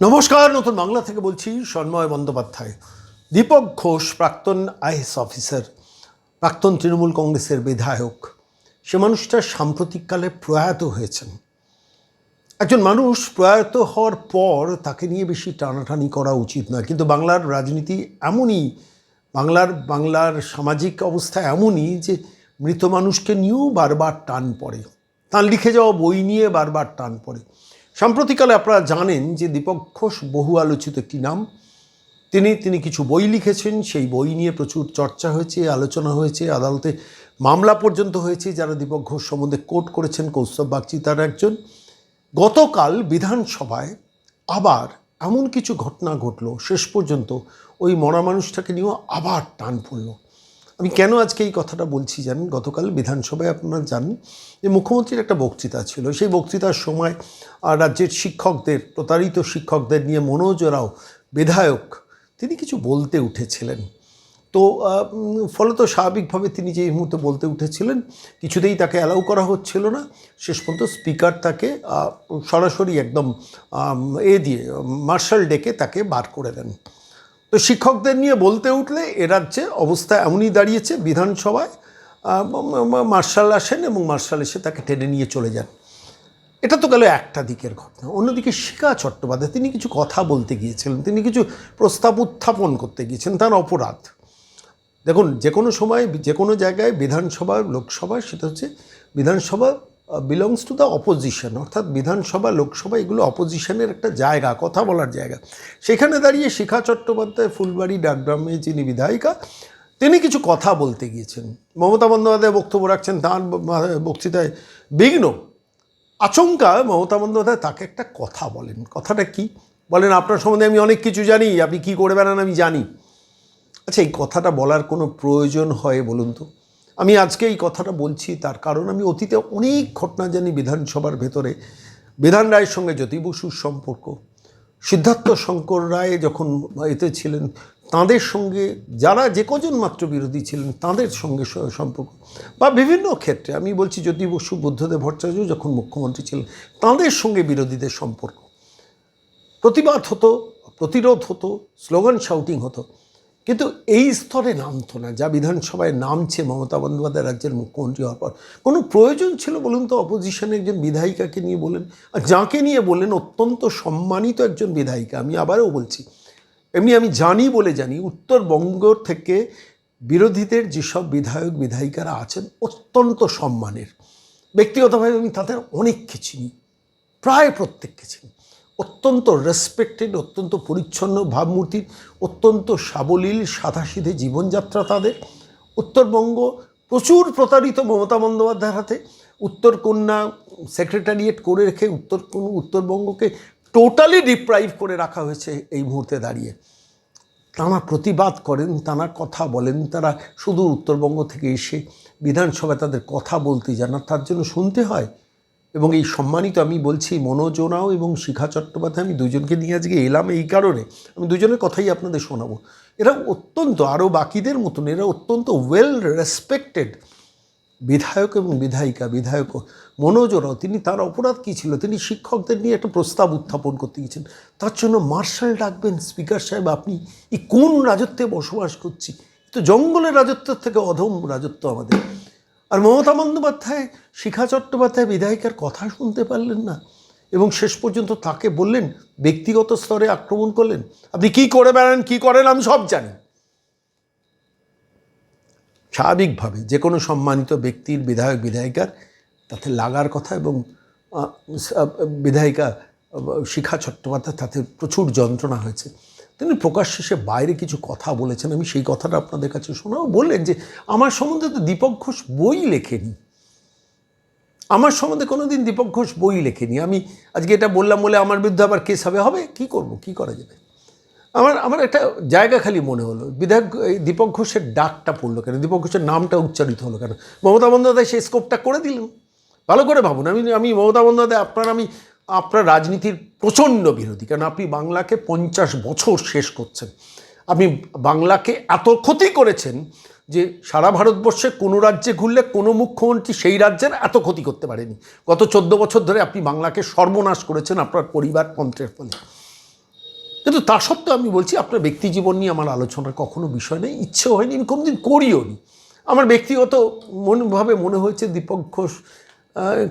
নমস্কার, নতুন বাংলা থেকে বলছি সন্ময় বন্দ্যোপাধ্যায়। দীপক ঘোষ, প্রাক্তন আইএস অফিসার, প্রাক্তন তৃণমূল কংগ্রেসের বিধায়ক। সে মানুষটা সাম্প্রতিককালে প্রয়াত হয়েছেন। একজন মানুষ প্রয়াত হওয়ার পর তাকে নিয়ে বেশি টানাটানি করা উচিত নয়। কিন্তু বাংলার রাজনীতি এমনই, বাংলার বাংলার সামাজিক অবস্থা এমনই যে মৃত মানুষকে নিয়েও বারবার টান পড়ে। তার লিখে যাওয়া বই নিয়ে বারবার টান পড়ে। সাম্প্রতিককালে আপনারা জানেন যে দীপক ঘোষ বহু আলোচিত একটি নাম। তিনি তিনি কিছু বই লিখেছেন, সেই বই নিয়ে প্রচুর চর্চা হয়েছে, আলোচনা হয়েছে, আদালতে মামলা পর্যন্ত হয়েছে, যারা দীপক ঘোষ সম্বন্ধে কোর্ট করেছেন কৌস্তব বাগচি তার একজন। গতকাল বিধানসভায় আবার এমন কিছু ঘটনা ঘটলো, শেষ পর্যন্ত ওই মরা মানুষটাকে নিয়েও আবার টান পড়ল। আমি কেন আজকে এই কথাটা বলছি জানেন? গতকাল বিধানসভায় আপনারা জানেন যে মুখ্যমন্ত্রীর একটা বক্তৃতা ছিল। সেই বক্তৃতার সময় রাজ্যের শিক্ষকদের, প্রতারিত শিক্ষকদের নিয়ে মনোজ রাও, বিধায়ক, তিনি কিছু বলতে উঠেছিলেন। তো ফলত স্বাভাবিকভাবে তিনি যে এই মুহূর্তে বলতে উঠেছিলেন, কিছুতেই তাকে অ্যালাউ করা হচ্ছিল না। শেষ পর্যন্ত স্পিকার তাকে সরাসরি একদম এ দিয়ে, মার্শাল ডেকে তাকে বার করে দেন। তো শিক্ষকদের নিয়ে বলতে উঠলে এ রাজ্যে অবস্থা এমনই দাঁড়িয়েছে, বিধানসভায় মার্শাল আসেন এবং মার্শাল এসে তাকে টেনে নিয়ে চলে যান। এটা তো গেল একটা দিকের ঘটনা। অন্যদিকে শিখা চট্টোপাধ্যায়, তিনি কিছু কথা বলতে গিয়েছিলেন, তিনি কিছু প্রস্তাব উত্থাপন করতে গিয়েছেন তার অপরাধ। দেখুন, যে কোনো সময়, যে কোনো জায়গায় বিধানসভা, লোকসভা, সেটা হচ্ছে বিধানসভা বিলংস টু দ্য অপোজিশন অর্থাৎ বিধানসভা, লোকসভা, এগুলো অপোজিশনের একটা জায়গা, কথা বলার জায়গা। সেখানে দাঁড়িয়ে শিখা চট্টোপাধ্যায়, ফুলবাড়ি, ডাকগ্রামে যিনি বিধায়িকা, তিনি কিছু কথা বলতে গিয়েছেন। মমতা বন্দ্যোপাধ্যায় বক্তব্য রাখছেন, তাঁর বক্তৃতায় বিঘ্ন। আচমকা মমতা বন্দ্যোপাধ্যায় তাকে একটা কথা বলেন। কথাটা কি? বলেন, আপনার সম্বন্ধে আমি অনেক কিছু জানি, আপনি কি করে বেড়ান আমি জানি। আচ্ছা এই কথাটা বলার কোনো প্রয়োজন হয় বলুন তো? আমি আজকে এই কথাটা বলছি তার কারণ আমি অতীতে অনেক ঘটনা জানি বিধানসভার ভেতরে। বিধান রায়ের সঙ্গে জ্যোতি বসুর সম্পর্ক। সিদ্ধার্থ শঙ্কর রায় যখন এতে ছিলেন, তাঁদের সঙ্গে যারা যে কজন মাত্র বিরোধী ছিলেন, তাঁদের সঙ্গে সম্পর্ক। বা বিভিন্ন ক্ষেত্রে আমি বলছি জ্যোতি বসু, বুদ্ধদেব ভট্টাচার্য যখন মুখ্যমন্ত্রী ছিলেন, তাঁদের সঙ্গে বিরোধীদের সম্পর্ক। প্রতিবাদ হতো, প্রতিরোধ হতো, স্লোগান শাউটিং হতো। কিন্তু এই স্তরে নামতো না, যা বিধানসভায় নামছে মমতা বন্দ্যোপাধ্যায় রাজ্যের মুখ্যমন্ত্রী হওয়ার পর। কোনো প্রয়োজন ছিল বলুন তো? অপোজিশনের একজন বিধায়িকাকে নিয়ে বলেন, আর যাকে নিয়ে বললেন অত্যন্ত সম্মানিত একজন বিধায়িকা, আমি আবারও বলছি, এমনি আমি জানি বলে জানি উত্তরবঙ্গ থেকে বিরোধীদের যেসব বিধায়ক, বিধায়িকারা আছেন, অত্যন্ত সম্মানের। ব্যক্তিগতভাবে আমি তাদের অনেককে চিনি, প্রায় প্রত্যেককে চিনি। অত্যন্ত রেসপেক্টেড অত্যন্ত পরিচ্ছন্ন ভাবমূর্তির অত্যন্ত সাবলীল সাদাসিধে জীবনযাত্রা তাদের। উত্তরবঙ্গ প্রচুর প্রতারিত মমতা বন্দ্যোপাধ্যায়ের হাতে। উত্তরকন্যা সেক্রেটারিয়েট করে রেখে উত্তর উত্তরবঙ্গকে টোটালি ডিপ্রাইভ করে রাখা হয়েছে এই মুহূর্তে দাঁড়িয়ে। তাঁরা প্রতিবাদ করেন, তাঁরা কথা বলেন, তারা শুধু উত্তরবঙ্গ থেকে এসে বিধানসভায় তাদের কথা বলতে যান তার জন্য শুনতে হয় এবং এই সম্মানিত আমি বলছি মনোজ ওরাও এবং শিখা চট্টোপাধ্যায়, আমি দুজনকে নিয়ে আজকে এলাম এই কারণে। আমি দুজনের কথাই আপনাদের শোনাবো। এরা অত্যন্ত আরও বাকিদের মতন, এরা অত্যন্ত ওয়েল রেসপেক্টেড বিধায়ক এবং বিধায়িকা, বিধায়ক মনোজ ওরাও তিনি তার অপরাধ কী ছিল? তিনি শিক্ষকদের নিয়ে একটা প্রস্তাব উত্থাপন করতে গিয়েছেন। তার জন্য মার্শাল ডাকবেন স্পিকার সাহেব, আপনি এই কোন রাজত্বে বসবাস করছি? তো জঙ্গলের রাজত্বের থেকে অধম রাজত্ব আমাদের। আর মমতা বন্দ্যোপাধ্যায়, শিখা চট্টোপাধ্যায় বিধায়িকার কথা শুনতে পারলেন না এবং শেষ পর্যন্ত তাকে বললেন, ব্যক্তিগত স্তরে আক্রমণ করলেন। আপনি কি করে বেড়ান, কি করেন, আমি সব জানি। স্বাভাবিকভাবে যে কোনো সম্মানিত ব্যক্তির বিধায়ক, বিধায়িকার তাতে লাগার কথা এবং বিধায়িকা শিখা চট্টোপাধ্যায় তাতে প্রচুর যন্ত্রণা হয়েছে। তিনি প্রকাশ্যে সে বাইরে কিছু কথা বলেছেন। আমি সেই কথাটা আপনাদের কাছে শোনাও। বললেন যে, আমার সম্বন্ধে তো দীপক ঘোষ বই লেখেনি। আমার সম্বন্ধে কোনো দিন দীপক ঘোষ বই লেখেনি। আমি আজকে এটা বললাম বলে আমার বিরুদ্ধে আবার কেস হবে? হবে? কী করব? কী করা যাবে? আমার আমার একটা জায়গা খালি মনে হলো। বিধায়ক দীপক ঘোষের ডাকটা পড়ল কেন? দীপক ঘোষের নামটা উচ্চারিত হলো কেন? মমতা বন্দ্যোপাধ্যায় সেই স্কোপটা করে দিলেন। ভালো করে ভাবুন। আমি আমি মমতা বন্দ্যোপাধ্যায়, আপনার আমি আপনার রাজনীতির প্রচণ্ড বিরোধী, কারণ আপনি বাংলাকে পঞ্চাশ বছর শেষ করছেন। আপনি বাংলাকে এত ক্ষতি করেছেন যে সারা ভারতবর্ষে কোনো রাজ্যে ঘুরলে কোনো মুখ্যমন্ত্রী সেই রাজ্যের এত ক্ষতি করতে পারেনি। গত চোদ্দ বছর ধরে আপনি বাংলাকে সর্বনাশ করেছেন আপনার পরিবার তন্ত্রের ফলে। কিন্তু তা সত্ত্বেও আমি বলছি, আপনার ব্যক্তি জীবন নিয়ে আমার আলোচনার কখনো বিষয় নেই, ইচ্ছেও হয়নি, আমি কোনোদিন করিও নি। আমার ব্যক্তিগত মনভাবে মনে হয়েছে দীপক ঘোষ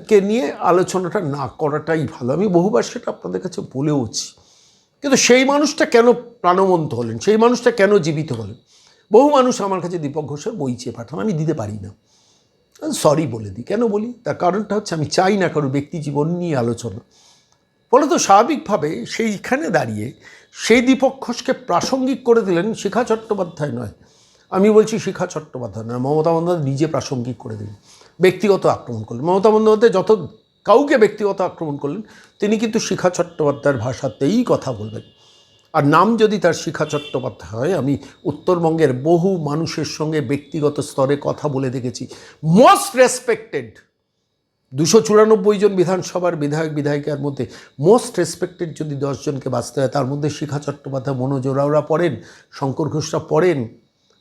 কে নিয়ে আলোচনাটা না করাটাই ভালো। আমি বহুবার সেটা আপনাদের কাছে বলেওছি। কিন্তু সেই মানুষটা কেন প্রাণবন্ত হলেন? সেই মানুষটা কেন জীবিত হলেন? বহু মানুষ আমার কাছে দীপক ঘোষের বই চেয়ে পাঠান। আমি দিতে পারি না। সরি বলে দিই। কেন বলি? তার কারণটা হচ্ছে আমি চাই না কারও ব্যক্তি জীবন নিয়ে আলোচনা। ফলে তো স্বাভাবিকভাবে সেইখানে দাঁড়িয়ে সেই দীপক ঘোষকে প্রাসঙ্গিক করে দিলেন শিখা চট্টোপাধ্যায় নয়। আমি বলছি শিখা চট্টোপাধ্যায় নয়, মমতা বন্দ্যোপাধ্যায় নিজে প্রাসঙ্গিক করে দিলেন। ব্যক্তিগত আক্রমণ করলেন। মমতা বন্দ্যোপাধ্যায় যত কাউকে ব্যক্তিগত আক্রমণ করলেন, তিনি কিন্তু শিখা চট্টোপাধ্যায়ের ভাষাতেই কথা বলবেন। আর নাম যদি তার শিখা চট্টোপাধ্যায় হয়, আমি উত্তরবঙ্গের বহু মানুষের সঙ্গে ব্যক্তিগত স্তরে কথা বলে দেখেছি। মোস্ট রেসপেক্টেড দুশো চুরানব্বই জন বিধানসভার বিধায়ক বিধায়িকার মধ্যে মোস্ট রেসপেক্টেড যদি দশজনকে বাঁচতে হয়, তার মধ্যে শিখা চট্টোপাধ্যায়, মনোজ ওরাওরা পড়েন, শঙ্কর ঘোষরা পড়েন।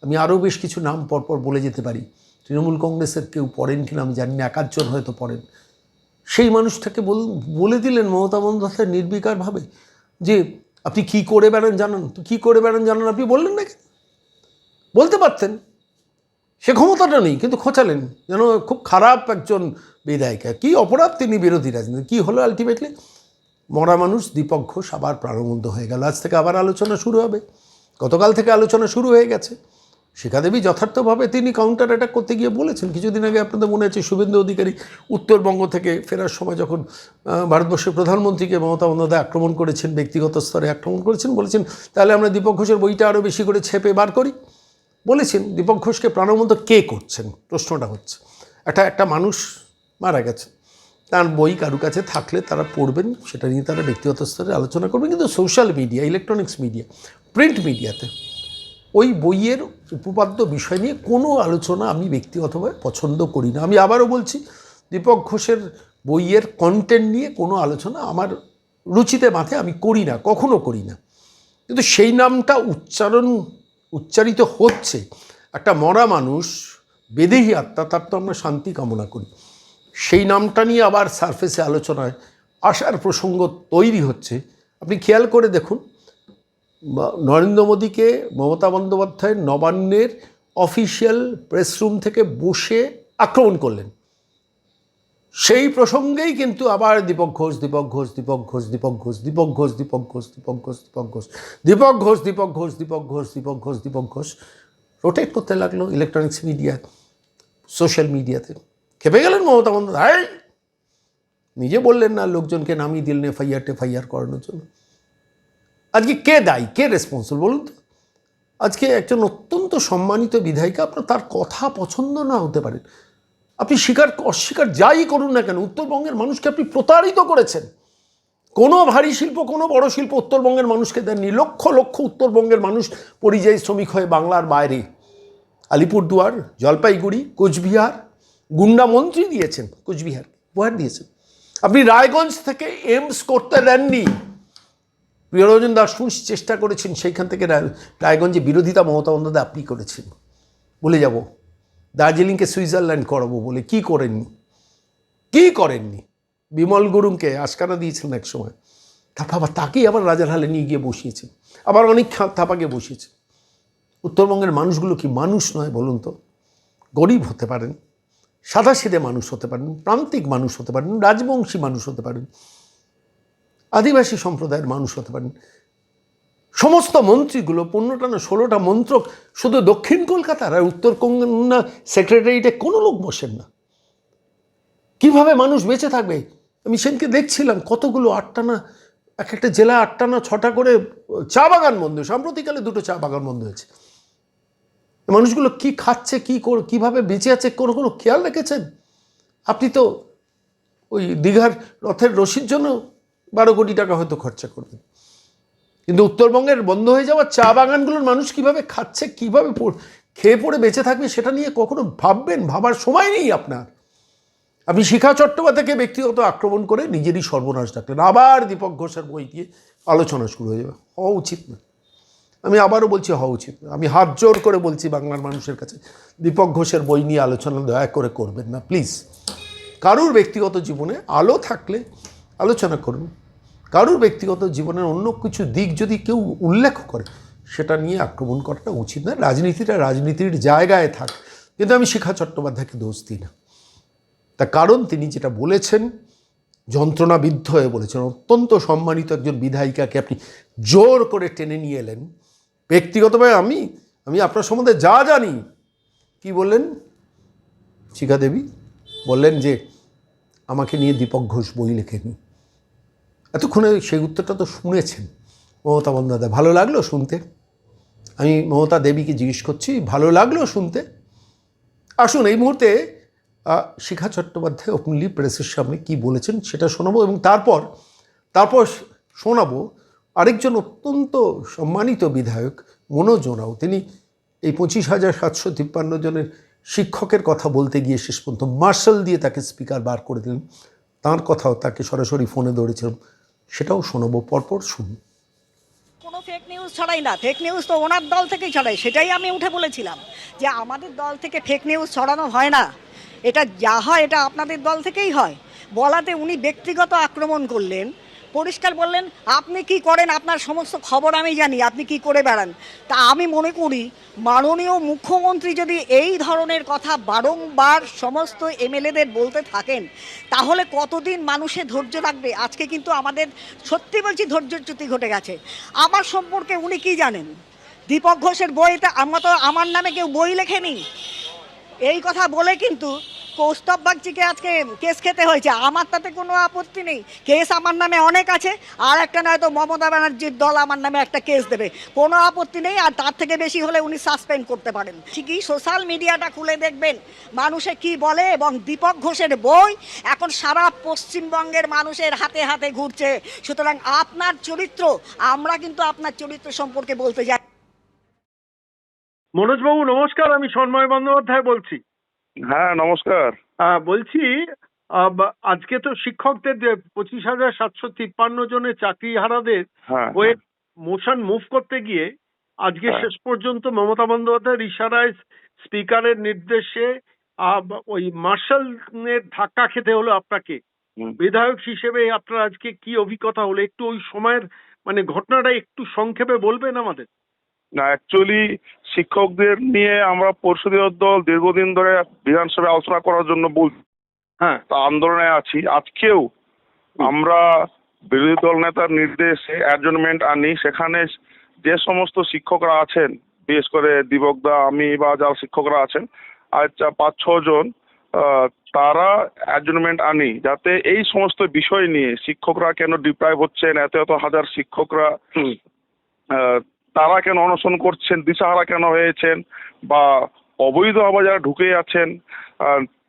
আমি আরও বেশ কিছু নাম পরপর বলে যেতে পারি। তৃণমূল কংগ্রেসের কেউ পড়েন কিনা আমি জানি না, একাধজন হয়তো পড়েন। সেই মানুষটাকে বল, বলে দিলেন মমতা বন্দ্যোপাধ্যায় নির্বিকারভাবে যে, আপনি কি করে বেড়ান জানান? তো কী করে বেড়ান জানান আপনি বললেন না বলতে পারতেন। সে ক্ষমতাটা নেই, কিন্তু খোঁচালেন। যেন খুব খারাপ একজন বিধায়িকা। কি অপরাধ তিনি বিরোধী রাজনীতি। কী হলো আলটিমেটলি মরা মানুষ দীপক ঘোষ আবার প্রাণবন্ত হয়ে গেল। আজ থেকে আবার আলোচনা শুরু হবে। গতকাল থেকে আলোচনা শুরু হয়ে গেছে। শিখাদেবী যথার্থভাবে তিনি কাউন্টার অ্যাটাক করতে গিয়ে বলেছেন, কিছুদিন আগে আপনাদের মনে আছে শুভেন্দু অধিকারী উত্তরবঙ্গ থেকে ফেরার সময় যখন ভারতবর্ষের প্রধানমন্ত্রীকে মমতা বন্দ্যোপাধ্যায় আক্রমণ করেছেন, ব্যক্তিগত স্তরে আক্রমণ করেছেন, বলেছেন, তাহলে আমরা দীপক ঘোষের বইটা আরও বেশি করে ছেপে বার করি? বলেছেন, দীপক ঘোষকে প্রাণবন্ত কে করছেন? প্রশ্নটা হচ্ছে। একটা একটা মানুষ মারা গেছে। তার বই কারু কাছে থাকলে তারা পড়বেন, সেটা নিয়ে তারা ব্যক্তিগত স্তরে আলোচনা করবেন, কিন্তু social media electronics media print মিডিয়াতে ওই বইয়ের উপপাদ্য বিষয় নিয়ে কোনো আলোচনা আমি ব্যক্তিগতভাবে পছন্দ করি না। আমি আবারও বলছি, দীপক ঘোষের বইয়ের কন্টেন্ট নিয়ে কোনো আলোচনা আমার রুচিতে মাথে আমি করি না, কখনো করি না। কিন্তু সেই নামটা উচ্চারণ, উচ্চারিত হচ্ছে। একটা মরা মানুষ, বেদেহী আত্মা, তার তো আমরা শান্তি কামনা করি। সেই নামটা নিয়ে আবার সারফেসে আলোচনায় আসার প্রসঙ্গ তৈরি হচ্ছে। আপনি খেয়াল করে দেখুন নরেন্দ্র মোদীকে মমতা বন্দ্যোপাধ্যায় নবান্নের অফিসিয়াল প্রেসরুম থেকে বসে আক্রমণ করলেন সেই প্রসঙ্গেই কিন্তু আবার দীপক ঘোষ দীপক ঘোষ দীপক ঘোষ দীপক ঘোষ দীপক ঘোষ দীপক ঘোষ দীপক ঘোষ দীপক ঘোষ দীপক ঘোষ দীপক ঘোষ দীপক ঘোষ দীপক ঘোষ দীপক ঘোষ রোটেট করতে লাগল ইলেকট্রনিক্স মিডিয়া সোশ্যাল মিডিয়াতে খেপে গেলেন মমতা বন্দ্যোপাধ্যায়! নিজে বললেন না লোকজনকে নামিয়ে দিলেন এফআইআর টেফআইআর করানোর জন্য আজকে কে দায়ী? কে রেসপন্সিবল বলুন তো। আজকে একজন অত্যন্ত সম্মানিত বিধায়িকা, আপনার তার কথা পছন্দ না হতে পারে। আপনি স্বীকার অস্বীকার যাই করুন না কেন, উত্তরবঙ্গের মানুষকে আপনি প্রতারিত করেছেন। কোনো ভারী শিল্প, কোনো বড় শিল্প উত্তরবঙ্গের মানুষকে দেননি। লক্ষ লক্ষ উত্তরবঙ্গের মানুষ পরিযায়ী শ্রমিক হয়ে বাংলার বাইরে। আলিপুরদুয়ার, জলপাইগুড়ি, কোচবিহার, গুন্ডা মন্ত্রী দিয়েছেন কোচবিহার উপহার দিয়েছেন। আপনি রায়গঞ্জ থেকে এমস করতে দেননি। প্রিয়রঞ্জন দাস শুনছি, চেষ্টা করেছেন সেইখান থেকে রায়- রায়গঞ্জে বিরোধিতা মমতা বন্দ্যোপাধ্যায় আপনি করেছেন। বলে যাব। দার্জিলিংকে সুইজারল্যান্ড করাবো বলে কি করেননি? কি করেননি? বিমল গুরুংকে আশকারা দিয়েছিলেন এক সময়। তারপর আবার তাকেই আবার রাজার হালে নিয়ে গিয়ে বসিয়েছেন। আবার অনেক থাপাকে বসিয়েছেন। উত্তরবঙ্গের মানুষগুলো কি মানুষ নয় বলুন তো? গরিব হতে পারেন, সাদাসিধে মানুষ হতে পারেন, প্রান্তিক মানুষ হতে পারেন, রাজবংশী মানুষ হতে পারেন। আদিবাসী সম্প্রদায়ের মানুষ হতে পারেন। সমস্ত মন্ত্রীগুলো, পনেরোটা না ষোলোটা মন্ত্রক, শুধু দক্ষিণ কলকাতার আর উত্তর কন্যা সেক্রেটারিয়েটে কোনো লোক বসেন না। কীভাবে মানুষ বেঁচে থাকবে? আমি সেদিনকে দেখছিলাম কতগুলো আটটা না, এক একটা জেলা আটটা না ছটা করে চা বাগান বন্ধ সাম্প্রতিককালে দুটো চা বাগান বন্ধ হয়েছে। মানুষগুলো কি খাচ্ছে, কি কর, কীভাবে বেঁচে আছে, কোনো কোনো খেয়াল রেখেছেন? আপনি তো ওই দীঘার রথের রশির জন্য বারো কোটি টাকা হয়তো খরচা করবেন কিন্তু উত্তরবঙ্গের বন্ধ হয়ে যাওয়া চা বাগানগুলোর মানুষ কীভাবে খাচ্ছে, কীভাবে খেয়ে পড়ে বেঁচে থাকবে সেটা নিয়ে কখনো ভাববেন? ভাবার সময় নেই আপনার। আপনি শিখা চট্টোপাধ্যায়কে ব্যক্তিগত আক্রমণ করে নিজেরই সর্বনাশ ডাকলেন। আবার দীপক ঘোষের বই দিয়ে আলোচনা শুরু হয়ে যাবে। হওয়া উচিত না। আমি আবারও বলছি হওয়া উচিত না। আমি হাত জোর করে বলছি বাংলার মানুষের কাছে, দীপক ঘোষের বই নিয়ে আলোচনা দয়া করে করবেন না, প্লিজ। কারুর ব্যক্তিগত জীবনে আলো থাকলে আলোচনা করুন। কারোর ব্যক্তিগত জীবনের অন্য কিছু দিক যদি কেউ উল্লেখ করে, সেটা নিয়ে আক্রমণ করাটা উচিত নয়। রাজনীতিটা রাজনীতির জায়গায় থাক। কিন্তু আমি শিখা চট্টোপাধ্যায়কে দোষ দিই না। তার কারণ তিনি যেটা বলেছেন, যন্ত্রণাবিদ্ধ হয়ে বলেছেন, অত্যন্ত সম্মানিত একজন বিধায়িকাকে আপনি জোর করে টেনে নিয়ে এলেন। ব্যক্তিগতভাবে আমি আমি আপনার সম্বন্ধে যা জানি, কি বললেন? শিখা দেবী বললেন যে, আমাকে নিয়ে দীপক ঘোষ বই লেখেনি এতক্ষণে সেই উত্তরটা তো শুনেছেন মমতা বন্দ্যোপাধ্যায়। ভালো লাগল শুনতে? আমি মমতা দেবীকে জিজ্ঞেস করছি, ভালো লাগল শুনতে? আসুন এই মুহূর্তে শিখা চট্টোপাধ্যায় ওপেনলি প্রেসের সামনে কি বলেছেন সেটা শোনাবো এবং তারপর তারপর শোনাবো আরেকজন অত্যন্ত সম্মানিত বিধায়ক মনোজ তিনি এই পঁচিশ হাজার সাতশো তিপ্পান্ন জনের শিক্ষকের কথা বলতে গিয়ে শেষ পর্যন্ত মার্শাল দিয়ে তাকে স্পিকার বার করে দিলেন। তার কথাও তাকে সরাসরি ফোনে ধরেছিলাম। সেটাও শোনাবো, পরপর শুনুন কোনো ফেক নিউজ ছড়াই না ফেক নিউজ তো ওনার দল থেকেই ছড়াই, সেটাই আমি উঠে বলেছিলাম যে আমাদের দল থেকে ফেক নিউজ ছড়ানো হয় না। এটা যা হয়, এটা আপনাদের দল থেকেই হয়। বলাতে উনি ব্যক্তিগত আক্রমণ করলেন পরিষ্কার বললেন, আপনি কি করেন? আপনার সমস্ত খবর আমি জানি, আপনি কি করে বেড়ান? তা আমি মনে করি, মাননীয় মুখ্যমন্ত্রী যদি এই ধরনের কথা বারংবার সমস্ত এমএলএদের বলতে থাকেন, তাহলে কতদিন মানুষের ধৈর্য রাখবে? আজকে কিন্তু আমাদের, সত্যি বলছি ধৈর্যচ্যুতি ঘটে গেছে। আমার সম্পর্কে উনি কি জানেন? দীপক ঘোষের বইতে আমরা তো, আমার নামে কেউ বই লেখেনি। এই কথা বলে কিন্তু কৌস্তব বাগচিকে আজকে কেস খেতে হয়েছে। আমার তাতে কোনো আপত্তি নেই। কেস আমার নামে অনেক আছে। আর একটা নয়তো মমতা ব্যানার্জির দল আমার নামে একটা কেস দেবে। কোনো আপত্তি নেই, আর তার থেকে বেশি হলে উনি সাসপেন্ড করতে পারেন। ঠিকই সোশ্যাল মিডিয়াটা খুলে দেখবেন, মানুষে কি বলে এবং দীপক ঘোষের বই এখন সারা পশ্চিমবঙ্গের মানুষের হাতে হাতে ঘুরছে। সুতরাং আপনার চরিত্র, আমরা কিন্তু আপনার চরিত্র সম্পর্কে বলতে যাই। মনোজবাবু, নমস্কার। আমি সন্ময় বন্দ্যোপাধ্যায় বলছি। হ্যাঁ নমস্কার। বলছি আজকে তো শিক্ষকদের যে পঁচিশ হাজার সাতশো তিপ্পান্ন জনের চাকরি হারাদের হ্যাঁ মোশন মুভ করতে গিয়ে আজকে হ্যাঁ। শেষ পর্যন্ত মমতা বন্দ্যোপাধ্যায়ের ইশারায় স্পিকারের নির্দেশে ওই মার্শালের ধাক্কা খেতে হলো আপনাকে। বিধায়ক হিসেবে আপনার আজকে কি অভিজ্ঞতা হলো? একটু ওই সময়ের মানে ঘটনাটা একটু সংক্ষেপে বলবেন আমাদের? না অ্যাকচুয়ালি শিক্ষকদের নিয়ে আমরা পরিষদীয় দল দীর্ঘদিন ধরে বিধানসভায় আলোচনা করার জন্য বল হ্যাঁ। তা আন্দোলনে আছি। আজকেও আমরা বিরোধী দল নেতার নির্দেশে অ্যাডজনমেন্ট আনি। সেখানে যে সমস্ত শিক্ষকরা আছেন বিশেষ করে দিবকদা আমি বা যারা শিক্ষকরা আছেন চা- পাঁচ ছজন তারা অ্যাডজনমেন্ট আনি। যাতে এই সমস্ত বিষয় নিয়ে শিক্ষকরা কেন ডিপ্রাইভ হচ্ছেন এত এত হাজার শিক্ষকরা তারা কেন অনশন করছেন? দিশাহারা কেন হয়েছেন? বা অবৈধভাবে যারা ঢুকে আছেন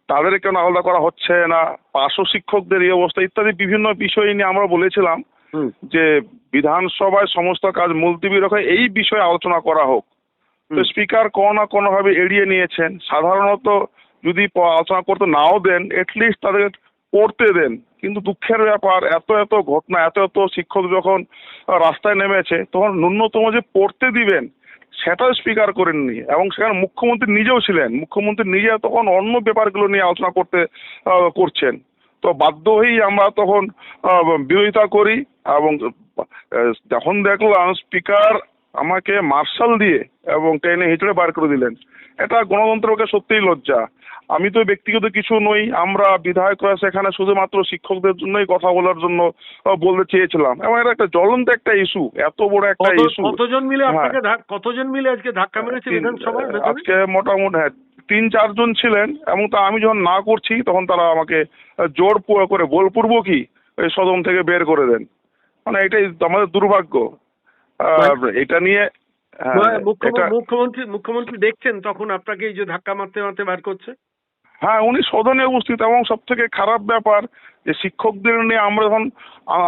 তাদের কেন আলাদা করা হচ্ছে না? পার্শ্ব শিক্ষকদের এই অবস্থা ইত্যাদি বিভিন্ন বিষয় নিয়ে আমরা বলেছিলাম যে বিধানসভায় সমস্ত কাজ মুলতবি রেখে এই বিষয়ে আলোচনা করা হোক। তো স্পিকার কোনো না কোনোভাবে এড়িয়ে নিয়েছেন। সাধারণত যদি আলোচনা করতে নাও দেন এটলিস্ট তাদের পড়তে দেন। কিন্তু দুঃখের ব্যাপার, এত এত ঘটনা, এত এত শিক্ষক যখন রাস্তায় নেমেছে, তখন ন্যূনতম যে পড়তে দিবেন, সেটাও স্পিকার করেননি। এবং সেখানে মুখ্যমন্ত্রী নিজেও ছিলেন। মুখ্যমন্ত্রী নিজে তখন অন্য ব্যাপারগুলো নিয়ে আলোচনা করতে করছেন। তো বাধ্য হয়েই আমরা তখন বিরোধিতা করি এবং যখন দেখলাম স্পিকার আমাকে মার্শাল দিয়ে এবং টেনে হিচড়ে বার করে দিলেন। এটা গণতন্ত্রকে সত্যিই লজ্জা। আমি তো ব্যক্তিগত কিছু নই আমরা বিধায়করা সেখানে শুধুমাত্র শিক্ষকদের জন্যই কথা বলার জন্য বলতে চেয়েছিলাম। এবং এটা একটা জ্বলন্ত একটা ইস্যু এত বড় একটা ইস্যু কতজন মিলে হ্যাঁ। আপনাকে কতজন মিলে আজকে ধাক্কা মেরেছে তিন- বিধানসভার ভেতরে? আজকে মোটামুটি হ্যাঁ তিন চারজন ছিলেন এবং তা আমি যখন না করছি তখন তারা আমাকে জোর করে বলপূর্বকই ওই সদন থেকে বের করে দেন। মানে এটাই আমাদের দুর্ভাগ্য। আহ, এটা নিয়ে হ্যাঁ, মানে মুখ্যমন্ত্রী মুখ্যমন্ত্রী দেখছেন তখন আপনাকে এই যে ধাক্কা মারতে মারতে বার করছে? হ্যাঁ উনি সদনে উপস্থিত এবং সব থেকে খারাপ ব্যাপার যে শিক্ষকদের নিয়ে আমরা যখন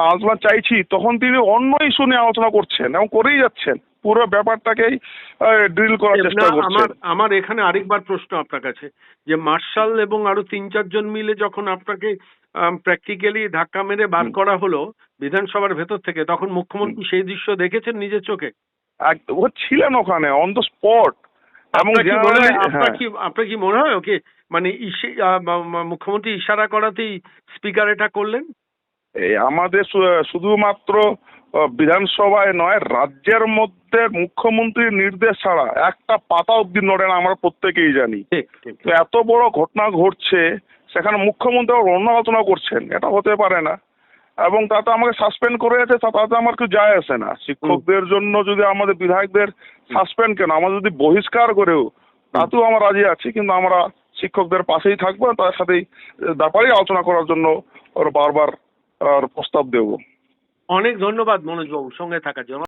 আলোচনা চাইছি তখন তিনি অন্য ইস্যু নিয়ে আলোচনা করছেন এবং করেই যাচ্ছেন। পুরো ব্যাপারটাকেই ড্রিল করার চেষ্টা করছেন। আমার আমার এখানে আরেকবার প্রশ্ন আপনার কাছে যে মার্শাল এবং আরও তিন চারজন মিলে যখন আপনাকে প্র্যাকটিক্যালি ধাক্কা মেরে বার করা হলো বিধানসভার ভেতর থেকে তখন মুখ্যমন্ত্রী সেই দৃশ্য দেখেছেন নিজের চোখে? ও ছিলেন ওখানে অন দ্য স্পট এবং আপনার কি হয় আপনার কি মনে হয় ওকে মানে মুখ্যমন্ত্রী ইশারা করাতেই স্পিকার এটা করলেন? এই আমাদের শুধুমাত্র বিধানসভায় নয় রাজ্যের মধ্যে মুখ্যমন্ত্রীর নির্দেশ ছাড়া একটা পাতা অব্দি নড়ে না আমরা প্রত্যেকেই জানি। তো এত বড় ঘটনা ঘটছে সেখানে মুখ্যমন্ত্রী অন্য আলোচনা করছেন এটা হতে পারে না। এবং তাতে আমাকে সাসপেন্ড করে আছে তাতে আমার কিছু যায় আসে না। শিক্ষকদের জন্য যদি আমাদের বিধায়কদের সাসপেন্ড কেন? আমরা যদি বহিষ্কার করেও তাতেও আমরা রাজি আছি কিন্তু আমরা শিক্ষকদের পাশেই থাকব তার সাথেই ব্যাপারে আলোচনা করার জন্য বারবার প্রস্তাব দেব। অনেক ধন্যবাদ মনোজবাবু, সঙ্গে থাকার জন্য।